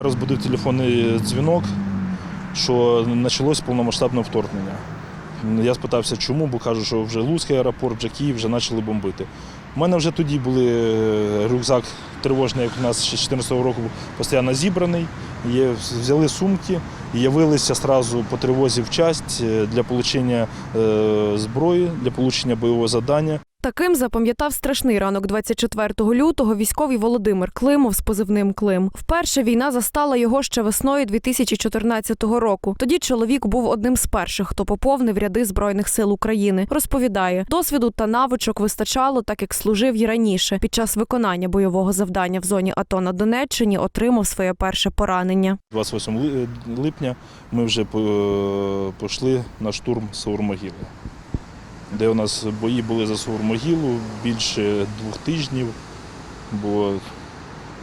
Розбудив телефонний дзвінок, що почалось повномасштабне вторгнення. Я спитався, чому, бо кажуть, що вже Луцький аеропорт, вже Київ вже почали бомбити. У мене вже тоді були е, рюкзак тривожний, як у нас з 2014 року постійно зібраний. Є, взяли сумки явилися одразу по тривозі в часть е, для отримання зброї, для отримання бойового завдання. Таким запам'ятав страшний ранок 24 лютого військовий Володимир Климов з позивним Клим. Вперше війна застала його ще весною 2014 року. Тоді чоловік був одним з перших, хто поповнив ряди збройних сил України. Розповідає, досвіду та навичок вистачало, так як служив і раніше. Під час виконання бойового завдання в зоні АТО на Донеччині отримав своє перше поранення. 28 ли- липня ми вже по- пішли на штурм Саурмогили, де у нас бої були за Сурмогілу більше двох тижнів, бо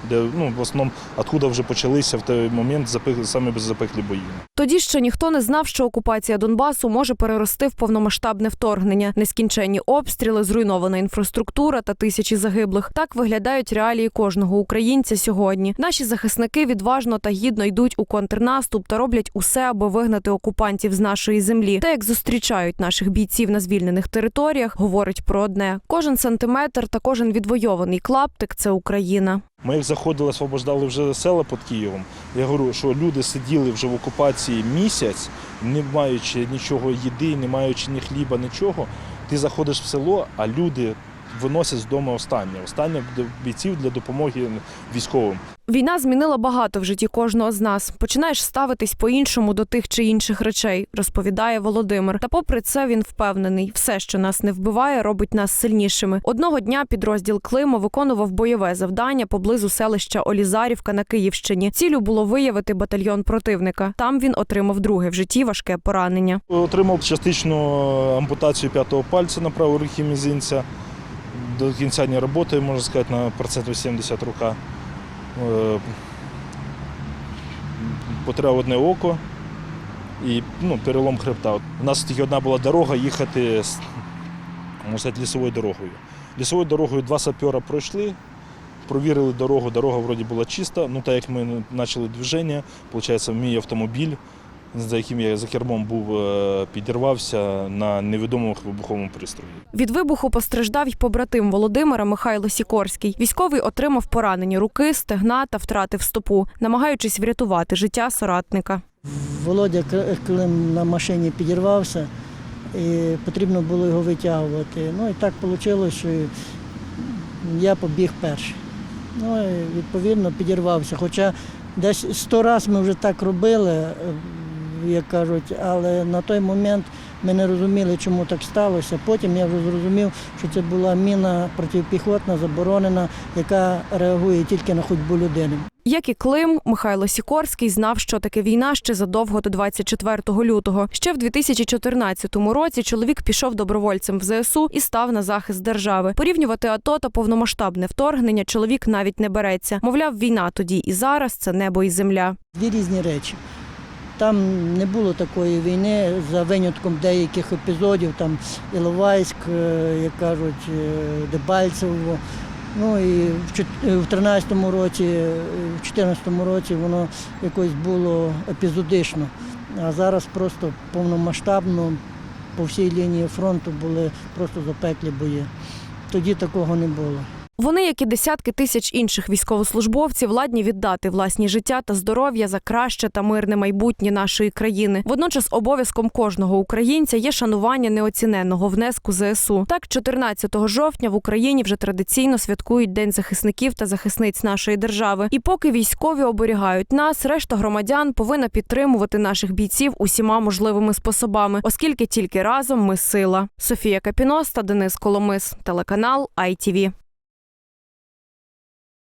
де ну, в основному откуда вже почалися в той момент запек- саме беззапеклі бої. Тоді ще ніхто не знав, що окупація Донбасу може перерости в повномасштабне вторгнення, нескінченні обстріли, зруйнована інфраструктура та тисячі загиблих. Так виглядають реалії кожного українця сьогодні. Наші захисники відважно та гідно йдуть у контрнаступ та роблять усе, аби вигнати окупантів з нашої землі. Та як зустрічають наших бійців на звільнених територіях, говорить про одне: кожен сантиметр та кожен відвойований клаптик це Україна. Ми як заходили, освобождали вже села під Києвом. Я говорю, що люди сиділи вже в окупації місяць, не маючи нічого їди, не маючи ні хліба, нічого. Ти заходиш в село, а люди виносять з дому останнє. Останнє бійців для допомоги військовим. Війна змінила багато в житті кожного з нас. Починаєш ставитись по-іншому до тих чи інших речей, розповідає Володимир. Та попри це він впевнений, все, що нас не вбиває, робить нас сильнішими. Одного дня підрозділ Климо виконував бойове завдання поблизу селища Олізарівка на Київщині. Цілю було виявити батальйон противника. Там він отримав друге в житті важке поранення. Отримав частичну ампутацію п'ятого пальця на правій руці мізинця. До кінця не працює, можна сказати, на процентів 70 рука. Е, Потреб одне око і ну, перелом хребта. У нас тільки одна була дорога їхати можна сказати, лісовою дорогою. Лісовою дорогою два сапера пройшли, провірили дорогу, дорога вроді була чиста. Ну, так як ми почали движення, виходить, мій автомобіль за яким я за кермом був, е, підірвався на невідомому вибуховому пристрої. Від вибуху постраждав й побратим Володимира Михайло Сікорський. Військовий отримав поранені руки, стегна та втратив стопу, намагаючись врятувати життя соратника. Володя Клим на машині підірвався, і потрібно було його витягувати. Ну і так вийшло, що я побіг перший. Ну і відповідно підірвався. Хоча десь сто разів ми вже так робили, як кажуть, але на той момент ми не розуміли, чому так сталося. Потім я вже зрозумів, що це була міна протипіхотна, заборонена, яка реагує тільки на ходьбу людини. Як і Клим, Михайло Сікорський знав, що таке війна ще задовго до 24 лютого. Ще в 2014 році чоловік пішов добровольцем в ЗСУ і став на захист держави. Порівнювати АТО та повномасштабне вторгнення чоловік навіть не береться. Мовляв, війна тоді і зараз це небо і земля. Дві різні речі. Там не було такої війни за винятком деяких епізодів, там Іловайськ, е, як кажуть, е, Дебальцево. Ну і в чот- е, 13-му році, в 14-му році воно якось було епізодично. А зараз просто повномасштабно по всій лінії фронту були просто запеклі бої. Тоді такого не було. Вони, як і десятки тисяч інших військовослужбовців, ладні віддати власні життя та здоров'я за краще та мирне майбутнє нашої країни. Водночас обов'язком кожного українця є шанування неоціненного внеску ЗСУ. Так, 14 жовтня в Україні вже традиційно святкують День захисників та захисниць нашої держави. І поки військові оберігають нас, решта громадян повинна підтримувати наших бійців усіма можливими способами, оскільки тільки разом ми сила. Софія Капіноста, Денис Коломис, телеканал ITV.